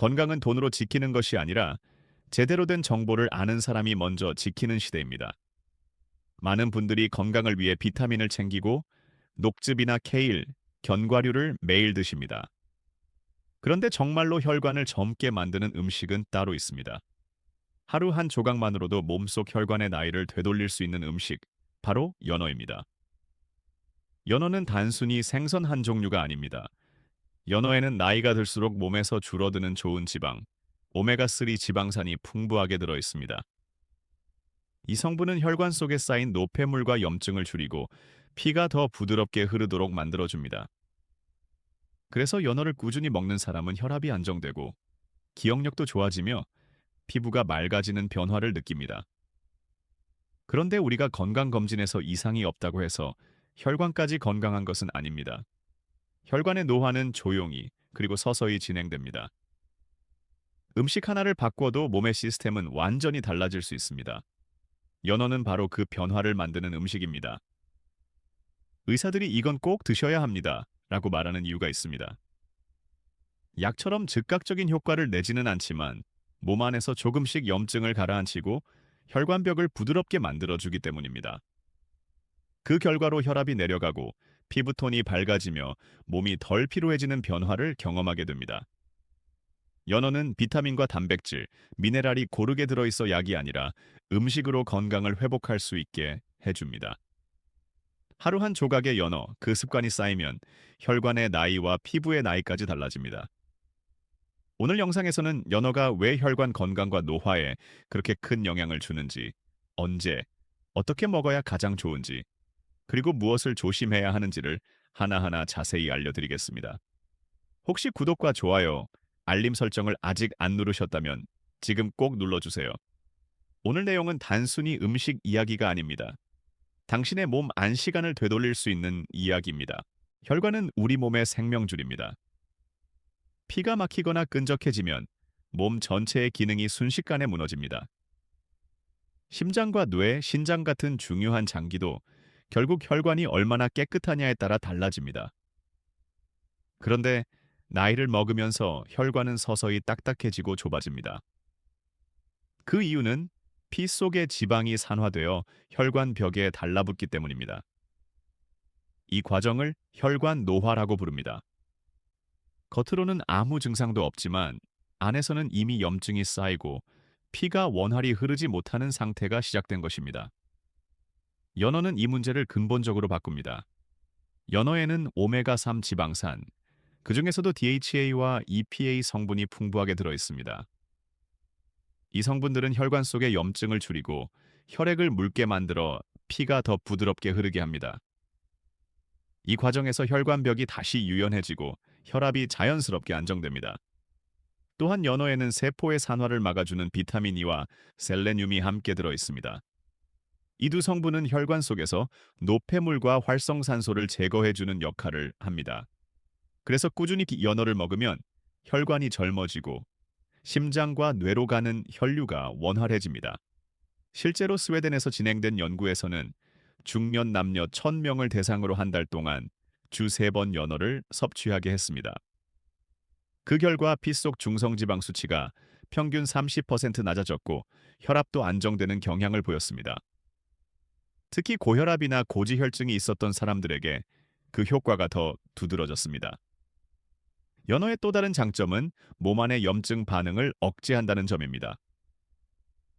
건강은 돈으로 지키는 것이 아니라 제대로 된 정보를 아는 사람이 먼저 지키는 시대입니다. 많은 분들이 건강을 위해 비타민을 챙기고 녹즙이나 케일, 견과류를 매일 드십니다. 그런데 정말로 혈관을 젊게 만드는 음식은 따로 있습니다. 하루 한 조각만으로도 몸속 혈관의 나이를 되돌릴 수 있는 음식, 바로 연어입니다. 연어는 단순히 생선 한 종류가 아닙니다. 연어에는 나이가 들수록 몸에서 줄어드는 좋은 지방, 오메가3 지방산이 풍부하게 들어 있습니다. 이 성분은 혈관 속에 쌓인 노폐물과 염증을 줄이고 피가 더 부드럽게 흐르도록 만들어줍니다. 그래서 연어를 꾸준히 먹는 사람은 혈압이 안정되고 기억력도 좋아지며 피부가 맑아지는 변화를 느낍니다. 그런데 우리가 건강검진에서 이상이 없다고 해서 혈관까지 건강한 것은 아닙니다. 혈관의 노화는 조용히 그리고 서서히 진행됩니다. 음식 하나를 바꿔도 몸의 시스템은 완전히 달라질 수 있습니다. 연어는 바로 그 변화를 만드는 음식입니다. 의사들이 이건 꼭 드셔야 합니다. 라고 말하는 이유가 있습니다. 약처럼 즉각적인 효과를 내지는 않지만 몸 안에서 조금씩 염증을 가라앉히고 혈관벽을 부드럽게 만들어주기 때문입니다. 그 결과로 혈압이 내려가고 피부톤이 밝아지며 몸이 덜 피로해지는 변화를 경험하게 됩니다. 연어는 비타민과 단백질, 미네랄이 고르게 들어있어 약이 아니라 음식으로 건강을 회복할 수 있게 해줍니다. 하루 한 조각의 연어, 그 습관이 쌓이면 혈관의 나이와 피부의 나이까지 달라집니다. 오늘 영상에서는 연어가 왜 혈관 건강과 노화에 그렇게 큰 영향을 주는지, 언제, 어떻게 먹어야 가장 좋은지, 그리고 무엇을 조심해야 하는지를 하나하나 자세히 알려드리겠습니다. 혹시 구독과 좋아요, 알림 설정을 아직 안 누르셨다면 지금 꼭 눌러주세요. 오늘 내용은 단순히 음식 이야기가 아닙니다. 당신의 몸 안 시간을 되돌릴 수 있는 이야기입니다. 혈관은 우리 몸의 생명줄입니다. 피가 막히거나 끈적해지면 몸 전체의 기능이 순식간에 무너집니다. 심장과 뇌, 신장 같은 중요한 장기도 결국 혈관이 얼마나 깨끗하냐에 따라 달라집니다. 그런데 나이를 먹으면서 혈관은 서서히 딱딱해지고 좁아집니다. 그 이유는 피 속의 지방이 산화되어 혈관 벽에 달라붙기 때문입니다. 이 과정을 혈관 노화라고 부릅니다. 겉으로는 아무 증상도 없지만 안에서는 이미 염증이 쌓이고 피가 원활히 흐르지 못하는 상태가 시작된 것입니다. 연어는 이 문제를 근본적으로 바꿉니다. 연어에는 오메가3 지방산, 그 중에서도 DHA와 EPA 성분이 풍부하게 들어 있습니다. 이 성분들은 혈관 속의 염증을 줄이고 혈액을 묽게 만들어 피가 더 부드럽게 흐르게 합니다. 이 과정에서 혈관벽이 다시 유연해지고 혈압이 자연스럽게 안정됩니다. 또한 연어에는 세포의 산화를 막아주는 비타민 E와 셀레늄이 함께 들어 있습니다. 이두 성분은 혈관 속에서 노폐물과 활성산소를 제거해주는 역할을 합니다. 그래서 꾸준히 연어를 먹으면 혈관이 젊어지고 심장과 뇌로 가는 혈류가 원활해집니다. 실제로 스웨덴에서 진행된 연구에서는 중년 남녀 1000명을 대상으로 한 달 동안 주 3번 연어를 섭취하게 했습니다. 그 결과 피 속 중성지방 수치가 평균 30% 낮아졌고 혈압도 안정되는 경향을 보였습니다. 특히 고혈압이나 고지혈증이 있었던 사람들에게 그 효과가 더 두드러졌습니다. 연어의 또 다른 장점은 몸 안의 염증 반응을 억제한다는 점입니다.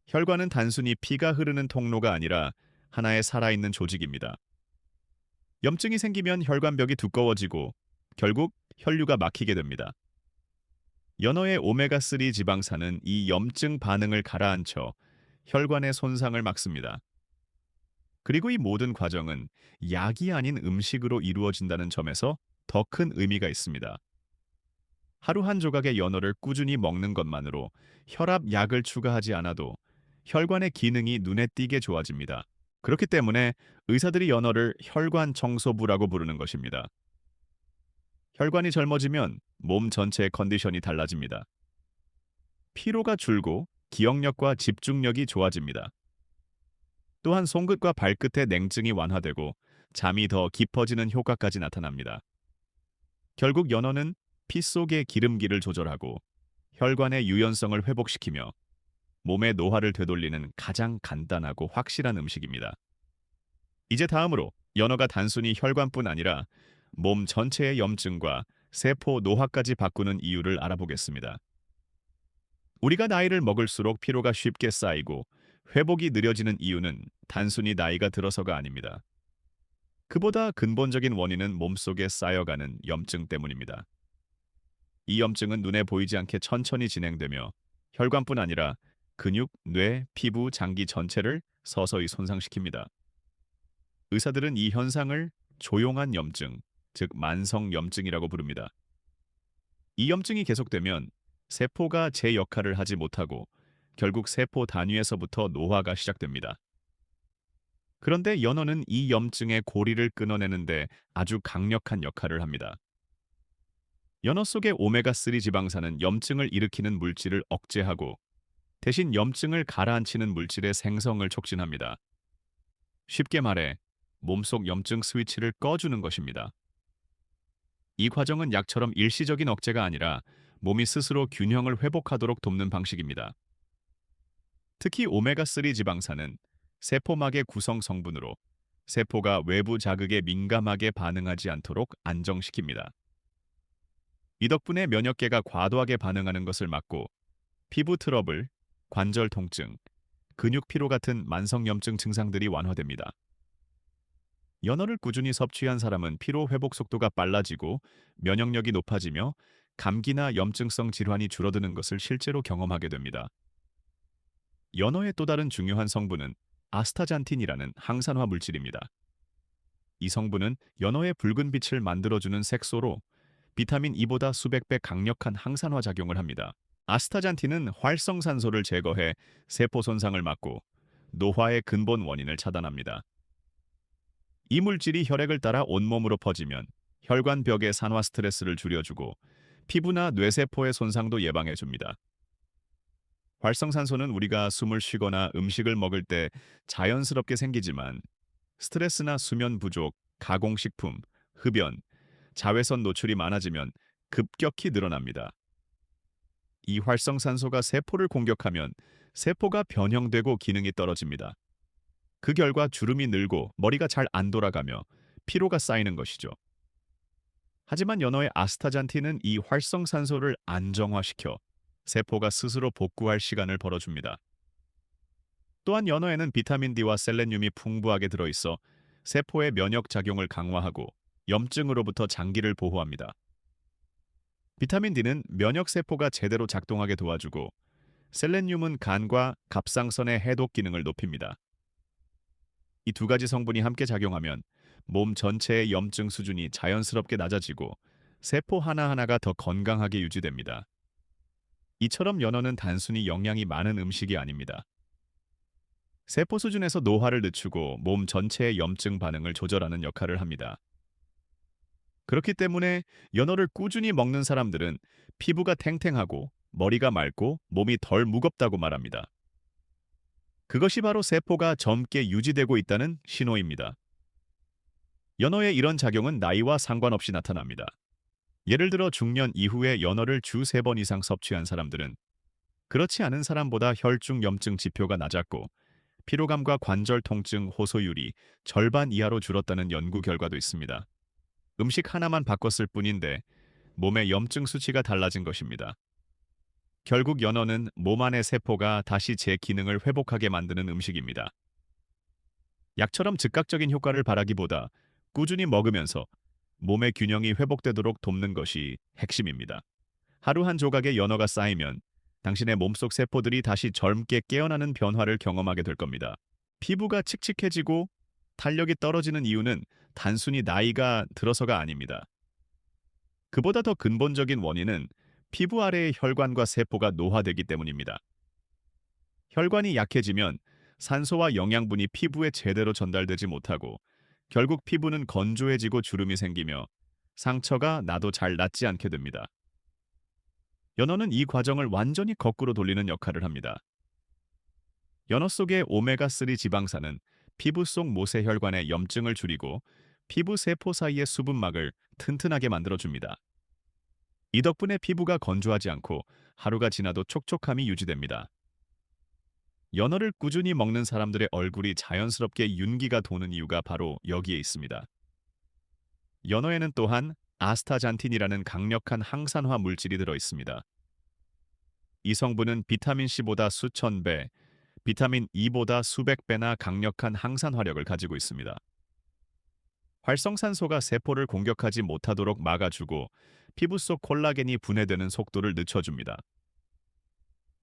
혈관은 단순히 피가 흐르는 통로가 아니라 하나의 살아있는 조직입니다. 염증이 생기면 혈관벽이 두꺼워지고 결국 혈류가 막히게 됩니다. 연어의 오메가3 지방산은 이 염증 반응을 가라앉혀 혈관의 손상을 막습니다. 그리고 이 모든 과정은 약이 아닌 음식으로 이루어진다는 점에서 더 큰 의미가 있습니다. 하루 한 조각의 연어를 꾸준히 먹는 것만으로 혈압 약을 추가하지 않아도 혈관의 기능이 눈에 띄게 좋아집니다. 그렇기 때문에 의사들이 연어를 혈관 청소부라고 부르는 것입니다. 혈관이 젊어지면 몸 전체의 컨디션이 달라집니다. 피로가 줄고 기억력과 집중력이 좋아집니다. 또한 손끝과 발끝의 냉증이 완화되고 잠이 더 깊어지는 효과까지 나타납니다. 결국 연어는 피 속의 기름기를 조절하고 혈관의 유연성을 회복시키며 몸의 노화를 되돌리는 가장 간단하고 확실한 음식입니다. 이제 다음으로 연어가 단순히 혈관뿐 아니라 몸 전체의 염증과 세포 노화까지 바꾸는 이유를 알아보겠습니다. 우리가 나이를 먹을수록 피로가 쉽게 쌓이고 회복이 느려지는 이유는 단순히 나이가 들어서가 아닙니다. 그보다 근본적인 원인은 몸속에 쌓여가는 염증 때문입니다. 이 염증은 눈에 보이지 않게 천천히 진행되며 혈관뿐 아니라 근육, 뇌, 피부, 장기 전체를 서서히 손상시킵니다. 의사들은 이 현상을 조용한 염증, 즉 만성 염증이라고 부릅니다. 이 염증이 계속되면 세포가 제 역할을 하지 못하고 결국 세포 단위에서부터 노화가 시작됩니다. 그런데 연어는 이 염증의 고리를 끊어내는데 아주 강력한 역할을 합니다. 연어 속의 오메가3 지방산은 염증을 일으키는 물질을 억제하고 대신 염증을 가라앉히는 물질의 생성을 촉진합니다. 쉽게 말해 몸속 염증 스위치를 꺼주는 것입니다. 이 과정은 약처럼 일시적인 억제가 아니라 몸이 스스로 균형을 회복하도록 돕는 방식입니다. 특히 오메가3 지방산은 세포막의 구성 성분으로 세포가 외부 자극에 민감하게 반응하지 않도록 안정시킵니다. 이 덕분에 면역계가 과도하게 반응하는 것을 막고 피부 트러블, 관절 통증, 근육 피로 같은 만성염증 증상들이 완화됩니다. 연어를 꾸준히 섭취한 사람은 피로 회복 속도가 빨라지고 면역력이 높아지며 감기나 염증성 질환이 줄어드는 것을 실제로 경험하게 됩니다. 연어의 또 다른 중요한 성분은 아스타잔틴이라는 항산화 물질입니다. 이 성분은 연어의 붉은 빛을 만들어주는 색소로 비타민 E보다 수백 배 강력한 항산화 작용을 합니다. 아스타잔틴은 활성산소를 제거해 세포 손상을 막고 노화의 근본 원인을 차단합니다. 이 물질이 혈액을 따라 온몸으로 퍼지면 혈관벽의 산화 스트레스를 줄여주고 피부나 뇌세포의 손상도 예방해줍니다. 활성산소는 우리가 숨을 쉬거나 음식을 먹을 때 자연스럽게 생기지만 스트레스나 수면 부족, 가공식품, 흡연, 자외선 노출이 많아지면 급격히 늘어납니다. 이 활성산소가 세포를 공격하면 세포가 변형되고 기능이 떨어집니다. 그 결과 주름이 늘고 머리가 잘 안 돌아가며 피로가 쌓이는 것이죠. 하지만 연어의 아스타잔틴은 이 활성산소를 안정화시켜 세포가 스스로 복구할 시간을 벌어줍니다. 또한 연어에는 비타민 D와 셀레늄이 풍부하게 들어있어 세포의 면역 작용을 강화하고 염증으로부터 장기를 보호합니다. 비타민 D는 면역 세포가 제대로 작동하게 도와주고 셀레늄은 간과 갑상선의 해독 기능을 높입니다. 이 두 가지 성분이 함께 작용하면 몸 전체의 염증 수준이 자연스럽게 낮아지고 세포 하나하나가 더 건강하게 유지됩니다. 이처럼 연어는 단순히 영양이 많은 음식이 아닙니다. 세포 수준에서 노화를 늦추고 몸 전체의 염증 반응을 조절하는 역할을 합니다. 그렇기 때문에 연어를 꾸준히 먹는 사람들은 피부가 탱탱하고 머리가 맑고 몸이 덜 무겁다고 말합니다. 그것이 바로 세포가 젊게 유지되고 있다는 신호입니다. 연어의 이런 작용은 나이와 상관없이 나타납니다. 예를 들어 중년 이후에 연어를 주세번 이상 섭취한 사람들은 그렇지 않은 사람보다 혈중 염증 지표가 낮았고 피로감과 관절 통증 호소율이 절반 이하로 줄었다는 연구 결과도 있습니다. 음식 하나만 바꿨을 뿐인데 몸의 염증 수치가 달라진 것입니다. 결국 연어는 몸 안의 세포가 다시 제 기능을 회복하게 만드는 음식입니다. 약처럼 즉각적인 효과를 바라기보다 꾸준히 먹으면서 몸의 균형이 회복되도록 돕는 것이 핵심입니다. 하루 한 조각의 연어가 쌓이면 당신의 몸속 세포들이 다시 젊게 깨어나는 변화를 경험하게 될 겁니다. 피부가 칙칙해지고 탄력이 떨어지는 이유는 단순히 나이가 들어서가 아닙니다. 그보다 더 근본적인 원인은 피부 아래의 혈관과 세포가 노화되기 때문입니다. 혈관이 약해지면 산소와 영양분이 피부에 제대로 전달되지 못하고 결국 피부는 건조해지고 주름이 생기며 상처가 나도 잘 낫지 않게 됩니다. 연어는 이 과정을 완전히 거꾸로 돌리는 역할을 합니다. 연어 속의 오메가3 지방산은 피부 속 모세혈관의 염증을 줄이고 피부 세포 사이의 수분막을 튼튼하게 만들어줍니다. 이 덕분에 피부가 건조하지 않고 하루가 지나도 촉촉함이 유지됩니다. 연어를 꾸준히 먹는 사람들의 얼굴이 자연스럽게 윤기가 도는 이유가 바로 여기에 있습니다. 연어에는 또한 아스타잔틴이라는 강력한 항산화 물질이 들어 있습니다. 이 성분은 비타민 C보다 수천 배, 비타민 E보다 수백 배나 강력한 항산화력을 가지고 있습니다. 활성산소가 세포를 공격하지 못하도록 막아주고 피부 속 콜라겐이 분해되는 속도를 늦춰줍니다.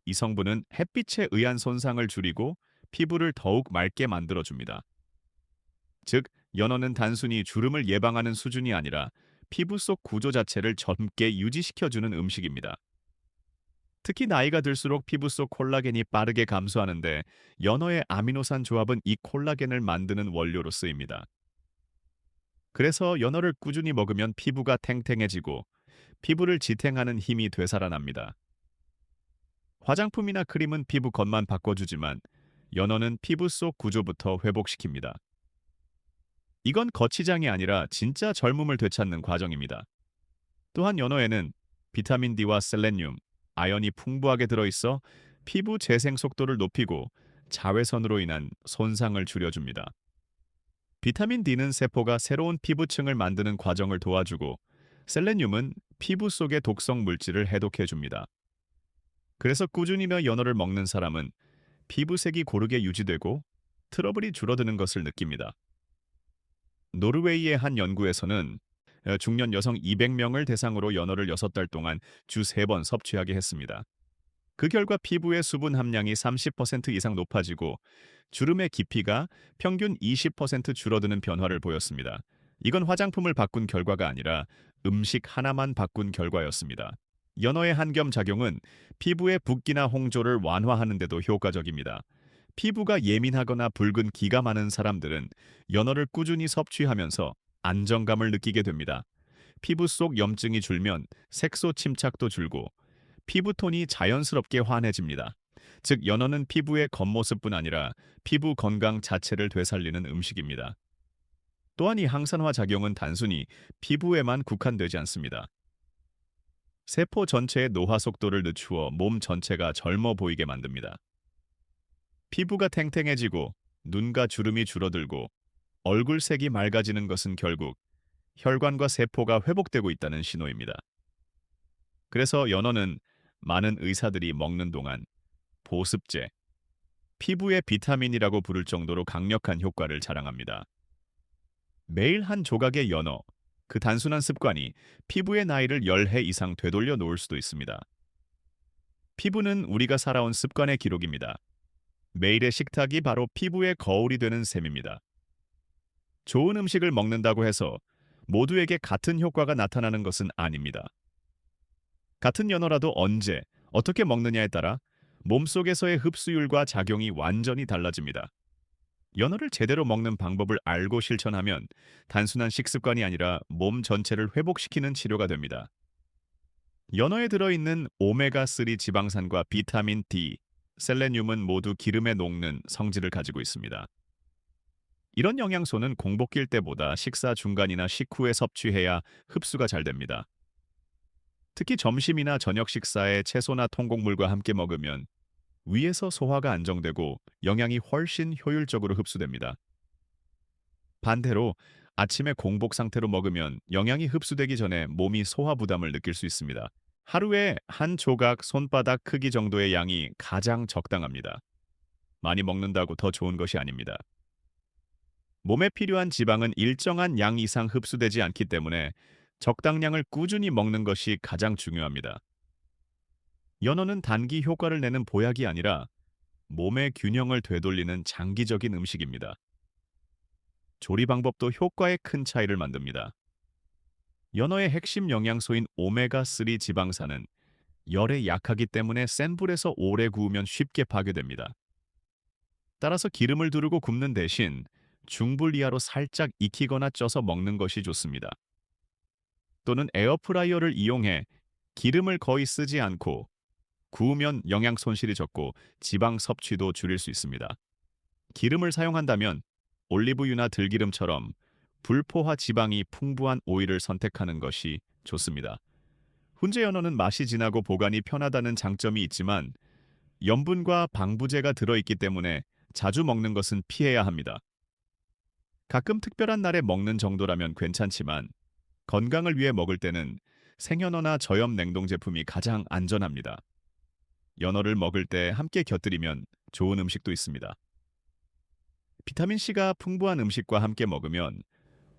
이 성분은 햇빛에 의한 손상을 줄이고 피부를 더욱 맑게 만들어줍니다. 즉, 연어는 단순히 주름을 예방하는 수준이 아니라 피부 속 구조 자체를 젊게 유지시켜주는 음식입니다. 특히 나이가 들수록 피부 속 콜라겐이 빠르게 감소하는데 연어의 아미노산 조합은 이 콜라겐을 만드는 원료로 쓰입니다. 그래서 연어를 꾸준히 먹으면 피부가 탱탱해지고 피부를 지탱하는 힘이 되살아납니다. 화장품이나 크림은 피부 겉만 바꿔주지만 연어는 피부 속 구조부터 회복시킵니다. 이건 거치장이 아니라 진짜 젊음을 되찾는 과정입니다. 또한 연어에는 비타민 D와 셀레늄, 아연이 풍부하게 들어있어 피부 재생 속도를 높이고 자외선으로 인한 손상을 줄여줍니다. 비타민 D는 세포가 새로운 피부층을 만드는 과정을 도와주고 셀레늄은 피부 속의 독성 물질을 해독해줍니다. 그래서 꾸준히며 연어를 먹는 사람은 피부색이 고르게 유지되고 트러블이 줄어드는 것을 느낍니다. 노르웨이의 한 연구에서는 어, 중년 여성 200명을 대상으로 연어를 6달 동안 주 3번 섭취하게 했습니다. 그 결과 피부의 수분 함량이 30% 이상 높아지고 주름의 깊이가 평균 20% 줄어드는 변화를 보였습니다. 이건 화장품을 바꾼 결과가 아니라 음식 하나만 바꾼 결과였습니다. 연어의 한겸 작용은 피부의 붓기나 홍조를 완화하는 데도 효과적입니다. 피부가 예민하거나 붉은 기가 많은 사람들은 연어를 꾸준히 섭취하면서 안정감을 느끼게 됩니다. 피부 속 염증이 줄면 색소 침착도 줄고 피부톤이 자연스럽게 환해집니다. 즉 연어는 피부의 겉모습뿐 아니라 피부 건강 자체를 되살리는 음식입니다. 또한 이 항산화 작용은 단순히 피부에만 국한되지 않습니다. 세포 전체의 노화 속도를 늦추어 몸 전체가 젊어 보이게 만듭니다. 피부가 탱탱해지고 눈과 주름이 줄어들고 얼굴색이 맑아지는 것은 결국 혈관과 세포가 회복되고 있다는 신호입니다. 그래서 연어는 많은 의사들이 먹는 동안 보습제, 피부의 비타민이라고 부를 정도로 강력한 효과를 자랑합니다. 매일 한 조각의 연어, 그 단순한 습관이 피부의 나이를 10해 이상 되돌려 놓을 수도 있습니다. 피부는 우리가 살아온 습관의 기록입니다. 매일의 식탁이 바로 피부의 거울이 되는 셈입니다. 좋은 음식을 먹는다고 해서 모두에게 같은 효과가 나타나는 것은 아닙니다. 같은 연어라도 언제, 어떻게 먹느냐에 따라 몸속에서의 흡수율과 작용이 완전히 달라집니다. 연어를 제대로 먹는 방법을 알고 실천하면 단순한 식습관이 아니라 몸 전체를 회복시키는 치료가 됩니다. 연어에 들어있는 오메가3 지방산과 비타민 D, 셀레늄은 모두 기름에 녹는 성질을 가지고 있습니다. 이런 영양소는 공복길 때보다 식사 중간이나 식후에 섭취해야 흡수가 잘 됩니다. 특히 점심이나 저녁 식사에 채소나 통곡물과 함께 먹으면 위에서 소화가 안정되고 영양이 훨씬 효율적으로 흡수됩니다. 반대로 아침에 공복 상태로 먹으면 영양이 흡수되기 전에 몸이 소화 부담을 느낄 수 있습니다. 하루에 한 조각 손바닥 크기 정도의 양이 가장 적당합니다. 많이 먹는다고 더 좋은 것이 아닙니다. 몸에 필요한 지방은 일정한 양 이상 흡수되지 않기 때문에 적당량을 꾸준히 먹는 것이 가장 중요합니다. 연어는 단기 효과를 내는 보약이 아니라 몸의 균형을 되돌리는 장기적인 음식입니다. 조리 방법도 효과에 큰 차이를 만듭니다. 연어의 핵심 영양소인 오메가3 지방산은 열에 약하기 때문에 센 불에서 오래 구우면 쉽게 파괴됩니다. 따라서 기름을 두르고 굽는 대신 중불 이하로 살짝 익히거나 쪄서 먹는 것이 좋습니다. 또는 에어프라이어를 이용해 기름을 거의 쓰지 않고 구우면 영양 손실이 적고 지방 섭취도 줄일 수 있습니다. 기름을 사용한다면 올리브유나 들기름처럼 불포화 지방이 풍부한 오일을 선택하는 것이 좋습니다. 훈제 연어는 맛이 진하고 보관이 편하다는 장점이 있지만 염분과 방부제가 들어있기 때문에 자주 먹는 것은 피해야 합니다. 가끔 특별한 날에 먹는 정도라면 괜찮지만 건강을 위해 먹을 때는 생연어나 저염 냉동 제품이 가장 안전합니다. 연어를 먹을 때 함께 곁들이면 좋은 음식도 있습니다. 비타민C가 풍부한 음식과 함께 먹으면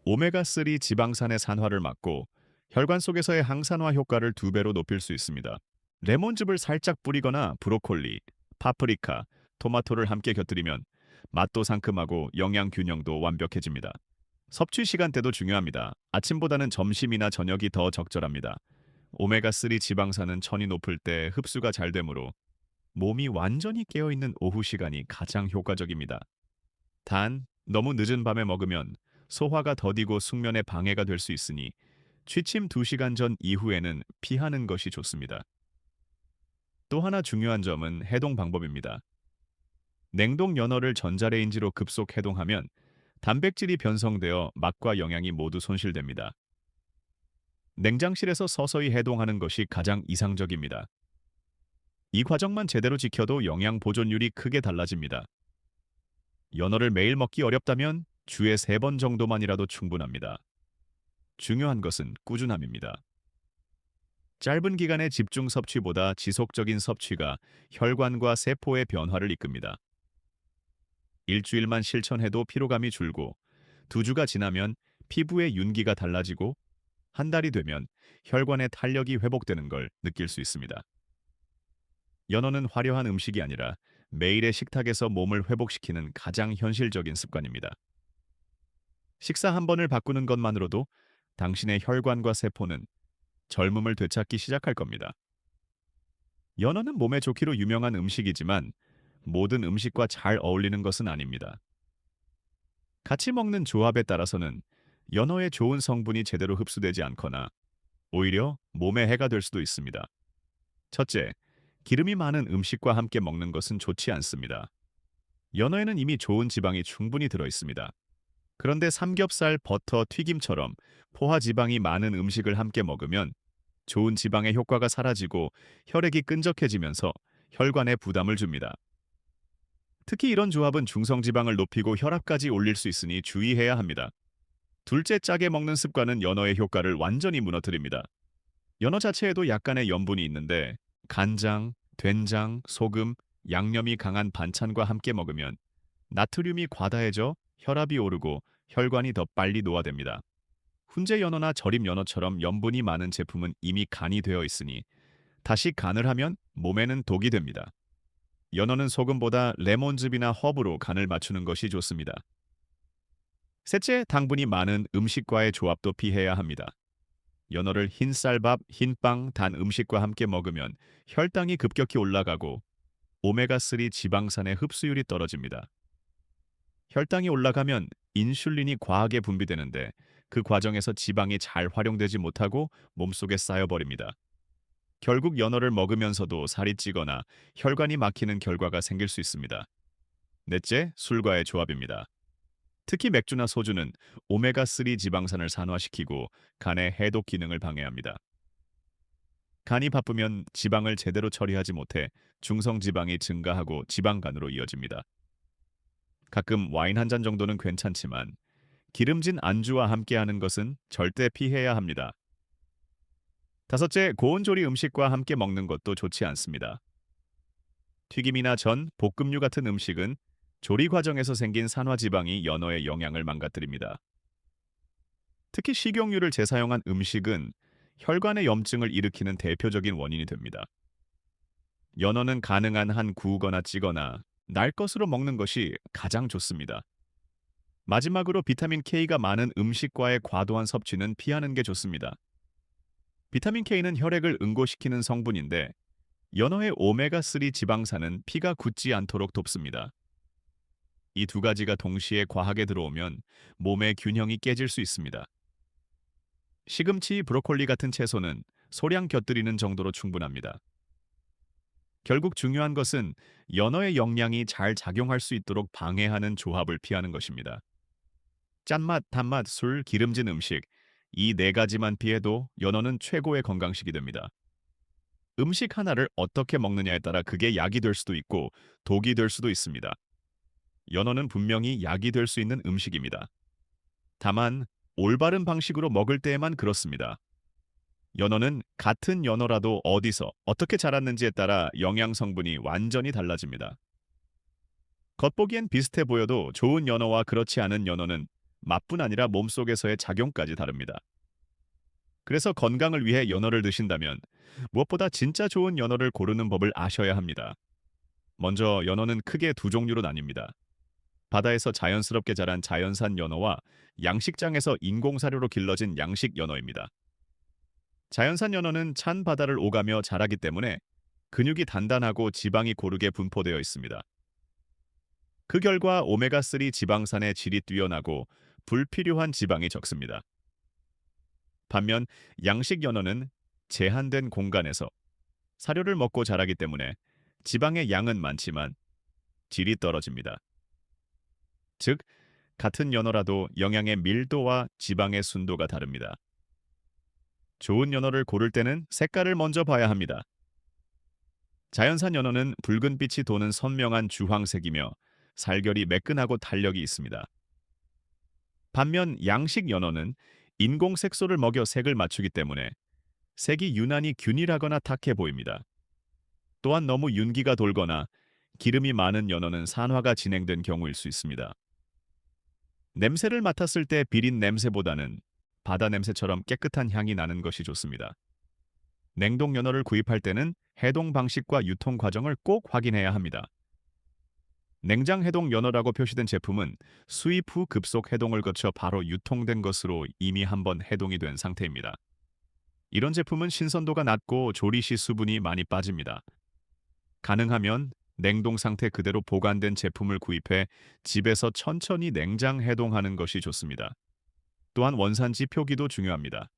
오메가3 지방산의 산화를 막고 혈관 속에서의 항산화 효과를 두 배로 높일 수 있습니다. 레몬즙을 살짝 뿌리거나 브로콜리, 파프리카, 토마토를 함께 곁들이면 맛도 상큼하고 영양 균형도 완벽해집니다. 섭취 시간대도 중요합니다. 아침보다는 점심이나 저녁이 더 적절합니다. 오메가3 지방산은 천이 높을 때 흡수가 잘 되므로 몸이 완전히 깨어있는 오후 시간이 가장 효과적입니다. 단, 너무 늦은 밤에 먹으면 소화가 더디고 숙면에 방해가 될 수 있으니 취침 2시간 전 이후에는 피하는 것이 좋습니다. 또 하나 중요한 점은 해동 방법입니다. 냉동 연어를 전자레인지로 급속 해동하면 단백질이 변성되어 맛과 영양이 모두 손실됩니다. 냉장실에서 서서히 해동하는 것이 가장 이상적입니다. 이 과정만 제대로 지켜도 영양 보존율이 크게 달라집니다. 연어를 매일 먹기 어렵다면 주에 세번 정도만이라도 충분합니다. 중요한 것은 꾸준함입니다. 짧은 기간의 집중 섭취보다 지속적인 섭취가 혈관과 세포의 변화를 이끕니다. 일주일만 실천해도 피로감이 줄고 두 주가 지나면 피부의 윤기가 달라지고 한 달이 되면 혈관의 탄력이 회복되는 걸 느낄 수 있습니다. 연어는 화려한 음식이 아니라 매일의 식탁에서 몸을 회복시키는 가장 현실적인 습관입니다. 식사 한 번을 바꾸는 것만으로도 당신의 혈관과 세포는 젊음을 되찾기 시작할 겁니다. 연어는 몸에 좋기로 유명한 음식이지만 모든 음식과 잘 어울리는 것은 아닙니다. 같이 먹는 조합에 따라서는 연어의 좋은 성분이 제대로 흡수되지 않거나 오히려 몸에 해가 될 수도 있습니다. 첫째, 기름이 많은 음식과 함께 먹는 것은 좋지 않습니다. 연어에는 이미 좋은 지방이 충분히 들어 있습니다. 그런데 삼겹살, 버터, 튀김처럼 포화 지방이 많은 음식을 함께 먹으면 좋은 지방의 효과가 사라지고 혈액이 끈적해지면서 혈관에 부담을 줍니다. 특히 이런 조합은 중성지방을 높이고 혈압까지 올릴 수 있으니 주의해야 합니다. 둘째 짜게 먹는 습관은 연어의 효과를 완전히 무너뜨립니다. 연어 자체에도 약간의 염분이 있는데 간장, 된장, 소금, 양념이 강한 반찬과 함께 먹으면 나트륨이 과다해져 혈압이 오르고 혈관이 더 빨리 노화됩니다. 훈제 연어나 절임 연어처럼 염분이 많은 제품은 이미 간이 되어 있으니 다시 간을 하면 몸에는 독이 됩니다. 연어는 소금보다 레몬즙이나 허브로 간을 맞추는 것이 좋습니다. 셋째, 당분이 많은 음식과의 조합도 피해야 합니다. 연어를 흰 쌀밥, 흰 빵, 단 음식과 함께 먹으면 혈당이 급격히 올라가고 오메가3 지방산의 흡수율이 떨어집니다. 혈당이 올라가면 인슐린이 과하게 분비되는데 그 과정에서 지방이 잘 활용되지 못하고 몸속에 쌓여버립니다. 결국 연어를 먹으면서도 살이 찌거나 혈관이 막히는 결과가 생길 수 있습니다. 넷째, 술과의 조합입니다. 특히 맥주나 소주는 오메가3 지방산을 산화시키고 간의 해독 기능을 방해합니다. 간이 바쁘면 지방을 제대로 처리하지 못해 중성 지방이 증가하고 지방간으로 이어집니다. 가끔 와인 한 잔 정도는 괜찮지만 기름진 안주와 함께하는 것은 절대 피해야 합니다. 다섯째, 고온조리 음식과 함께 먹는 것도 좋지 않습니다. 튀김이나 전, 볶음류 같은 음식은 조리 과정에서 생긴 산화지방이 연어의 영양을 망가뜨립니다. 특히 식용유를 재사용한 음식은 혈관의 염증을 일으키는 대표적인 원인이 됩니다. 연어는 가능한 한 구우거나 찌거나 날 것으로 먹는 것이 가장 좋습니다. 마지막으로 비타민 K가 많은 음식과의 과도한 섭취는 피하는 게 좋습니다. 비타민 K는 혈액을 응고시키는 성분인데 연어의 오메가3 지방산은 피가 굳지 않도록 돕습니다. 이 두 가지가 동시에 과하게 들어오면 몸의 균형이 깨질 수 있습니다. 시금치, 브로콜리 같은 채소는 소량 곁들이는 정도로 충분합니다. 결국 중요한 것은 연어의 영양이 잘 작용할 수 있도록 방해하는 조합을 피하는 것입니다. 짠맛, 단맛, 술, 기름진 음식, 이 네 가지만 피해도 연어는 최고의 건강식이 됩니다. 음식 하나를 어떻게 먹느냐에 따라 그게 약이 될 수도 있고 독이 될 수도 있습니다. 연어는 분명히 약이 될 수 있는 음식입니다. 다만 올바른 방식으로 먹을 때에만 그렇습니다. 연어는 같은 연어라도 어디서 어떻게 자랐는지에 따라 영양 성분이 완전히 달라집니다. 겉보기엔 비슷해 보여도 좋은 연어와 그렇지 않은 연어는 맛뿐 아니라 몸속에서의 작용까지 다릅니다. 그래서 건강을 위해 연어를 드신다면 무엇보다 진짜 좋은 연어를 고르는 법을 아셔야 합니다. 먼저 연어는 크게 두 종류로 나뉩니다. 바다에서 자연스럽게 자란 자연산 연어와 양식장에서 인공사료로 길러진 양식 연어입니다. 자연산 연어는 찬 바다를 오가며 자라기 때문에 근육이 단단하고 지방이 고르게 분포되어 있습니다. 그 결과 오메가3 지방산의 질이 뛰어나고 불필요한 지방이 적습니다. 반면 양식 연어는 제한된 공간에서 사료를 먹고 자라기 때문에 지방의 양은 많지만 질이 떨어집니다. 즉, 같은 연어라도 영양의 밀도와 지방의 순도가 다릅니다. 좋은 연어를 고를 때는 색깔을 먼저 봐야 합니다. 자연산 연어는 붉은 빛이 도는 선명한 주황색이며 살결이 매끈하고 탄력이 있습니다. 반면 양식 연어는 인공 색소를 먹여 색을 맞추기 때문에 색이 유난히 균일하거나 탁해 보입니다. 또한 너무 윤기가 돌거나 기름이 많은 연어는 산화가 진행된 경우일 수 있습니다. 냄새를 맡았을 때 비린 냄새보다는 바다 냄새처럼 깨끗한 향이 나는 것이 좋습니다. 냉동 연어를 구입할 때는 해동 방식과 유통 과정을 꼭 확인해야 합니다. 냉장 해동 연어라고 표시된 제품은 수입 후 급속 해동을 거쳐 바로 유통된 것으로 이미 한번 해동이 된 상태입니다. 이런 제품은 신선도가 낮고 조리 시 수분이 많이 빠집니다. 가능하면 냉동 상태 그대로 보관된 제품을 구입해 집에서 천천히 냉장 해동하는 것이 좋습니다. 또한 원산지 표기도 중요합니다.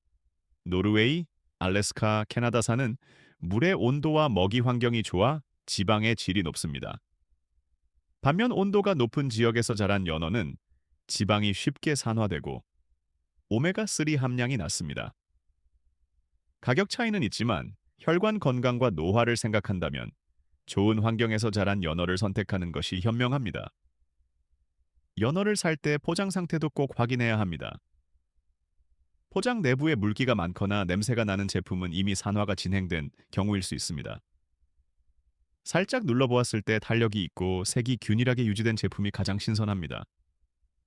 노르웨이, 알래스카, 캐나다산은 물의 온도와 먹이 환경이 좋아 지방의 질이 높습니다. 반면 온도가 높은 지역에서 자란 연어는 지방이 쉽게 산화되고 오메가3 함량이 낮습니다. 가격 차이는 있지만 혈관 건강과 노화를 생각한다면 좋은 환경에서 자란 연어를 선택하는 것이 현명합니다. 연어를 살 때 포장 상태도 꼭 확인해야 합니다. 포장 내부에 물기가 많거나 냄새가 나는 제품은 이미 산화가 진행된 경우일 수 있습니다. 살짝 눌러보았을 때 탄력이 있고 색이 균일하게 유지된 제품이 가장 신선합니다.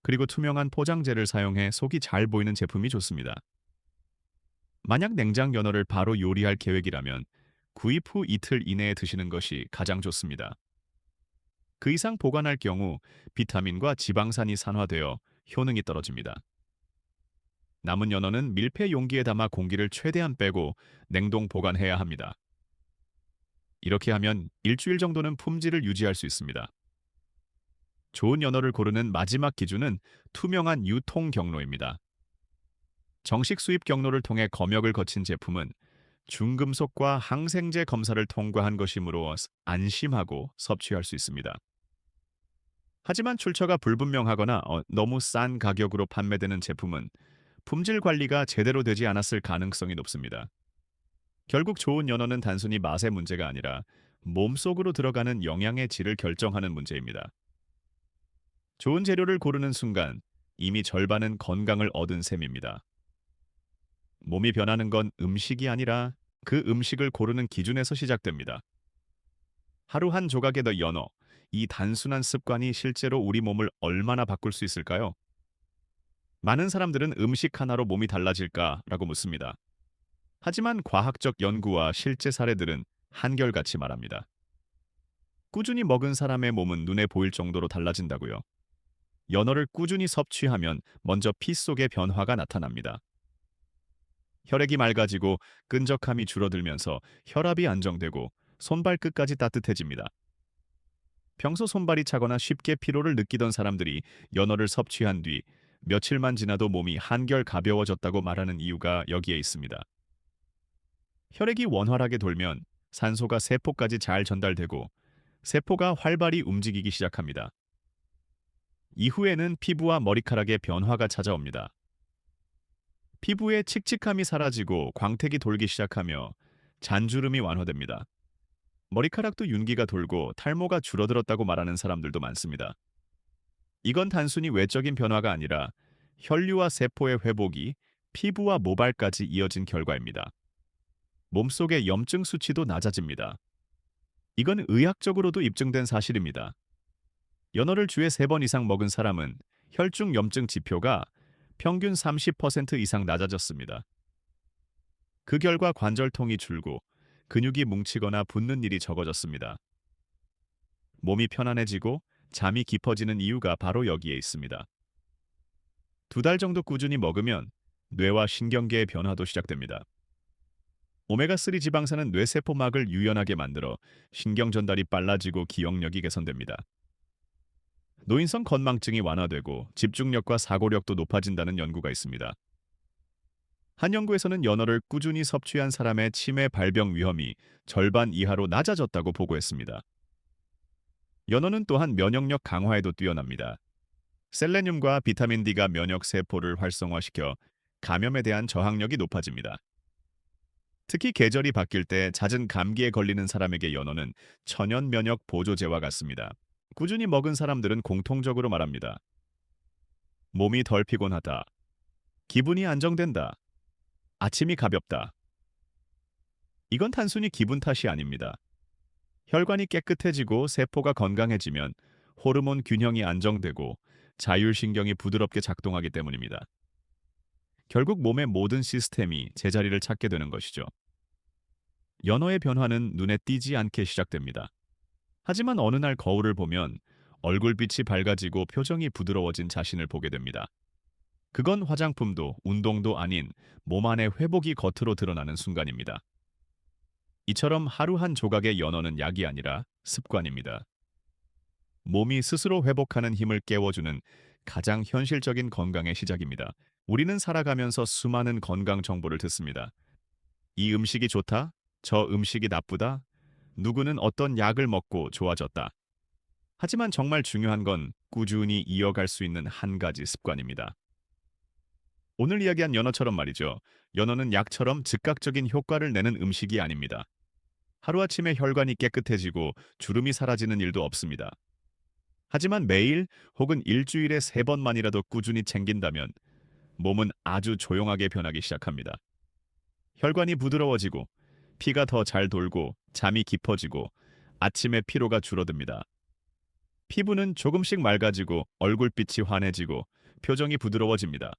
그리고 투명한 포장재를 사용해 속이 잘 보이는 제품이 좋습니다. 만약 냉장 연어를 바로 요리할 계획이라면 구입 후 이틀 이내에 드시는 것이 가장 좋습니다. 그 이상 보관할 경우 비타민과 지방산이 산화되어 효능이 떨어집니다. 남은 연어는 밀폐 용기에 담아 공기를 최대한 빼고 냉동 보관해야 합니다. 이렇게 하면 일주일 정도는 품질을 유지할 수 있습니다. 좋은 연어를 고르는 마지막 기준은 투명한 유통 경로입니다. 정식 수입 경로를 통해 검역을 거친 제품은 중금속과 항생제 검사를 통과한 것이므로 안심하고 섭취할 수 있습니다. 하지만 출처가 불분명하거나 어, 너무 싼 가격으로 판매되는 제품은 품질 관리가 제대로 되지 않았을 가능성이 높습니다. 결국 좋은 연어는 단순히 맛의 문제가 아니라 몸속으로 들어가는 영양의 질을 결정하는 문제입니다. 좋은 재료를 고르는 순간 이미 절반은 건강을 얻은 셈입니다. 몸이 변하는 건 음식이 아니라 그 음식을 고르는 기준에서 시작됩니다. 하루 한 조각의 더 연어, 이 단순한 습관이 실제로 우리 몸을 얼마나 바꿀 수 있을까요? 많은 사람들은 음식 하나로 몸이 달라질까라고 묻습니다. 하지만 과학적 연구와 실제 사례들은 한결같이 말합니다. 꾸준히 먹은 사람의 몸은 눈에 보일 정도로 달라진다고요. 연어를 꾸준히 섭취하면 먼저 피 속에 변화가 나타납니다. 혈액이 맑아지고 끈적함이 줄어들면서 혈압이 안정되고 손발 끝까지 따뜻해집니다. 평소 손발이 차거나 쉽게 피로를 느끼던 사람들이 연어를 섭취한 뒤 며칠만 지나도 몸이 한결 가벼워졌다고 말하는 이유가 여기에 있습니다. 혈액이 원활하게 돌면 산소가 세포까지 잘 전달되고 세포가 활발히 움직이기 시작합니다. 이후에는 피부와 머리카락에 변화가 찾아옵니다. 피부에 칙칙함이 사라지고 광택이 돌기 시작하며 잔주름이 완화됩니다. 머리카락도 윤기가 돌고 탈모가 줄어들었다고 말하는 사람들도 많습니다. 이건 단순히 외적인 변화가 아니라 혈류와 세포의 회복이 피부와 모발까지 이어진 결과입니다. 몸속의 염증 수치도 낮아집니다. 이건 의학적으로도 입증된 사실입니다. 연어를 주에 3번 이상 먹은 사람은 혈중 염증 지표가 평균 30% 이상 낮아졌습니다. 그 결과 관절통이 줄고 근육이 뭉치거나 붓는 일이 적어졌습니다. 몸이 편안해지고 잠이 깊어지는 이유가 바로 여기에 있습니다. 두 달 정도 꾸준히 먹으면 뇌와 신경계의 변화도 시작됩니다. 오메가3 지방산은 뇌세포막을 유연하게 만들어 신경 전달이 빨라지고 기억력이 개선됩니다. 노인성 건망증이 완화되고 집중력과 사고력도 높아진다는 연구가 있습니다. 한 연구에서는 연어를 꾸준히 섭취한 사람의 치매 발병 위험이 절반 이하로 낮아졌다고 보고했습니다. 연어는 또한 면역력 강화에도 뛰어납니다. 셀레늄과 비타민 D가 면역 세포를 활성화시켜 감염에 대한 저항력이 높아집니다. 특히 계절이 바뀔 때 잦은 감기에 걸리는 사람에게 연어는 천연 면역 보조제와 같습니다. 꾸준히 먹은 사람들은 공통적으로 말합니다. 몸이 덜 피곤하다. 기분이 안정된다. 아침이 가볍다. 이건 단순히 기분 탓이 아닙니다. 혈관이 깨끗해지고 세포가 건강해지면 호르몬 균형이 안정되고 자율신경이 부드럽게 작동하기 때문입니다. 결국 몸의 모든 시스템이 제자리를 찾게 되는 것이죠. 연어의 변화는 눈에 띄지 않게 시작됩니다. 하지만 어느 날 거울을 보면 얼굴빛이 밝아지고 표정이 부드러워진 자신을 보게 됩니다. 그건 화장품도 운동도 아닌 몸 안의 회복이 겉으로 드러나는 순간입니다. 이처럼 하루 한 조각의 연어는 약이 아니라 습관입니다. 몸이 스스로 회복하는 힘을 깨워주는 가장 현실적인 건강의 시작입니다. 우리는 살아가면서 수많은 건강 정보를 듣습니다. 이 음식이 좋다, 저 음식이 나쁘다, 누구는 어떤 약을 먹고 좋아졌다. 하지만 정말 중요한 건 꾸준히 이어갈 수 있는 한 가지 습관입니다. 오늘 이야기한 연어처럼 말이죠. 연어는 약처럼 즉각적인 효과를 내는 음식이 아닙니다. 하루아침에 혈관이 깨끗해지고 주름이 사라지는 일도 없습니다. 하지만 매일 혹은 일주일에 세 번만이라도 꾸준히 챙긴다면 몸은 아주 조용하게 변하기 시작합니다. 혈관이 부드러워지고 피가 더 잘 돌고 잠이 깊어지고 아침에 피로가 줄어듭니다. 피부는 조금씩 맑아지고 얼굴빛이 환해지고 표정이 부드러워집니다.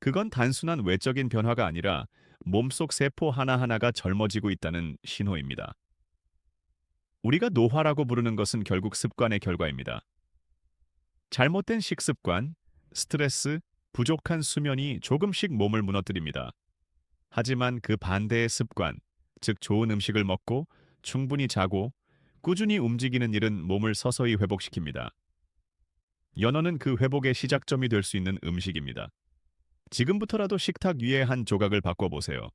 그건 단순한 외적인 변화가 아니라 몸속 세포 하나하나가 젊어지고 있다는 신호입니다. 우리가 노화라고 부르는 것은 결국 습관의 결과입니다. 잘못된 식습관, 스트레스, 부족한 수면이 조금씩 몸을 무너뜨립니다. 하지만 그 반대의 습관, 즉 좋은 음식을 먹고 충분히 자고 꾸준히 움직이는 일은 몸을 서서히 회복시킵니다. 연어는 그 회복의 시작점이 될 수 있는 음식입니다. 지금부터라도 식탁 위에 한 조각을 바꿔보세요.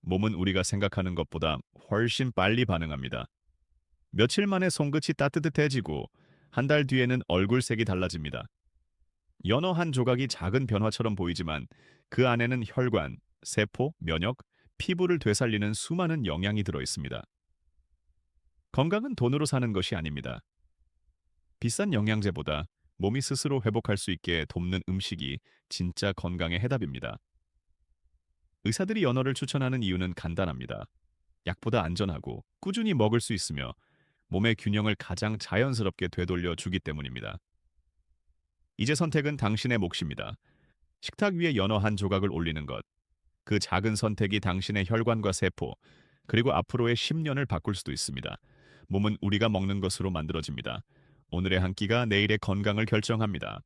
몸은 우리가 생각하는 것보다 훨씬 빨리 반응합니다. 며칠 만에 손끝이 따뜻해지고 한 달 뒤에는 얼굴색이 달라집니다. 연어 한 조각이 작은 변화처럼 보이지만 그 안에는 혈관, 세포, 면역, 피부를 되살리는 수많은 영양이 들어 있습니다. 건강은 돈으로 사는 것이 아닙니다. 비싼 영양제보다 몸이 스스로 회복할 수 있게 돕는 음식이 진짜 건강의 해답입니다. 의사들이 연어를 추천하는 이유는 간단합니다. 약보다 안전하고 꾸준히 먹을 수 있으며 몸의 균형을 가장 자연스럽게 되돌려 주기 때문입니다. 이제 선택은 당신의 몫입니다. 식탁 위에 연어 한 조각을 올리는 것. 그 작은 선택이 당신의 혈관과 세포, 그리고 앞으로의 10년을 바꿀 수도 있습니다. 몸은 우리가 먹는 것으로 만들어집니다. 오늘의 한 끼가 내일의 건강을 결정합니다.